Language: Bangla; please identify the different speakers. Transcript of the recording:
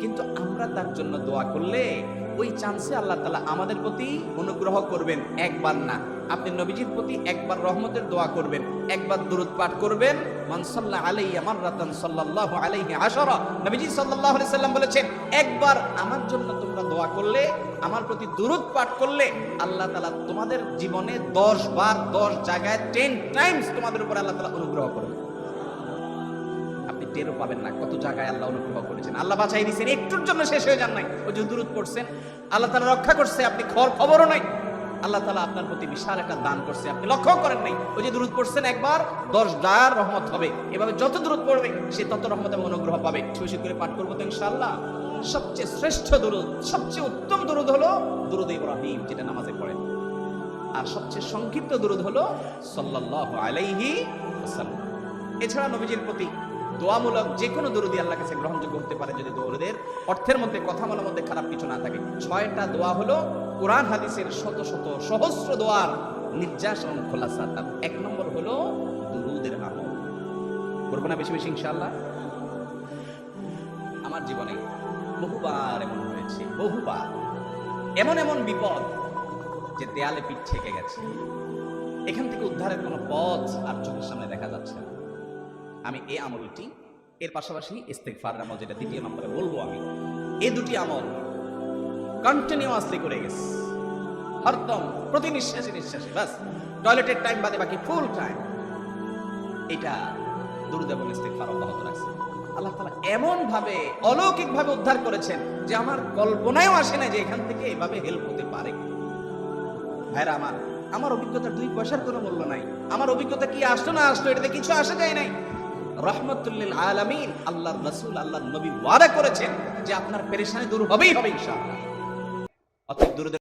Speaker 1: কিন্তু আমরা তার জন্য দোয়া করলে ওই চান্সে আল্লাহ তালা আমাদের প্রতি অনুগ্রহ করবেন, একবার না। আপনি নবীজির প্রতি একবার রহমতের দোয়া করবেন, একবার দুরুদ পাঠ করবেন। মানসাল্লাহ আলাইয়া মাররাতান সাল্লাল্লাহু আলাইহি আশারা। নবীজি সাল্লাল্লাহু আলাইহি সাল্লাম বলেছেন, একবার আমার জন্য তোমরা দোয়া করলে, আমার প্রতি দুরুদ পাঠ করলে, আল্লাহ তালা তোমাদের জীবনে 10 বার 10 জায়গায় টেন টাইমস তোমাদের উপর আল্লাহ তালা অনুগ্রহ করবেন। টেরও পাবেন না, কত জায়গায় আল্লাহ অনুগ্রহ করেছেন। আল্লাহ বাঁচাই দিয়েছেন, একটুর জন্য শেষ হয়ে যান নাই। ওই যে দূরত করছেন আল্লাহ তালা রক্ষা করছে, আপনি খবর খবরও নাই। আল্লাহ তালা আপনার প্রতি বিশাল একটা দান করছে, আপনি লক্ষ্য করেন নাই। ওই যে দূরত পড়ছেন, একবার দশ ডার রহমত হবে। এভাবে যত দূরত পড়বে, সে তত রহমত এবং অনুগ্রহ পাবে। বেশি করে পাঠ করব তো ইনশাআল্লাহ। সবচেয়ে শ্রেষ্ঠ দুরুদ, সবচেয়ে উত্তম দুরুদ হলো দুরুদ ইব্রাহিম, যেটা নামাজে পড়েন আর সবচেয়ে সংক্ষিপ্ত দুরুদ হলো সাল্লাল্লাহু আলাইহি ওয়াসাল্লাম। এছাড়া নবীজির প্রতি দোয়ামূলক যে কোনো দরুদি আল্লাহ কাছে গ্রহণযোগ্য হতে পারে যদি দৌড়দের অর্থের মধ্যে, কথামালার মধ্যে খারাপ কিছু না থাকে। ছয়টা দোয়া হলো কোরআন, হাদিসের শত শত সহস্র দোয়ার নির্যাস এবং খোলাসা। তার এক নম্বর হলো দুরুদের আমল। করব না বেশি বেশি ইনশাআল্লাহ? আমার জীবনে বহুবার এমন হয়েছে, বহুবার। এমন এমন বিপদ যে দেয়ালে পিঠ ঠেকে গেছে। এখান থেকে উদ্ধারের কোনো পথ আর চোখের সামনে দেখা যাচ্ছে না। আমি এই আমলটি, এর পাশাপাশি ইস্তেকফার আমল যেটা দ্বিতীয় নম্বরে বলব আমি এই দুটি আমল কন্টিনিউয়াসলি করে গেছে। হরদম প্রতি নিঃশ্বাসে নিঃশ্বাসে বাস টয়লেটের টাইম বাদে বাকি ফুল টাইম এটা দুরুদ এবং ইস্তেকফার অব্যাহত রাখছে। আল্লাহ তাআলা এমন ভাবে অলৌকিক ভাবে উদ্ধার করেছেন যে আমার কল্পনায়ও আসে না যে এখান থেকে এভাবে হেল্প হতে পারে। ভাইরা আমার আমার অভিজ্ঞতা দুই পয়সার কোনো মূল্য নাই। আমার অভিজ্ঞতা কি আসলো না আসলো এটাতে কিছু আসা যায় নাই। রহমতুল্লিল আলমিন আল্লাহ রসুল আল্লাহ নবী ওয়াদা করেছেন যে আপনার পেরেশানি দূর হবেই হবে ইনশাআল্লাহ। অতএব দূর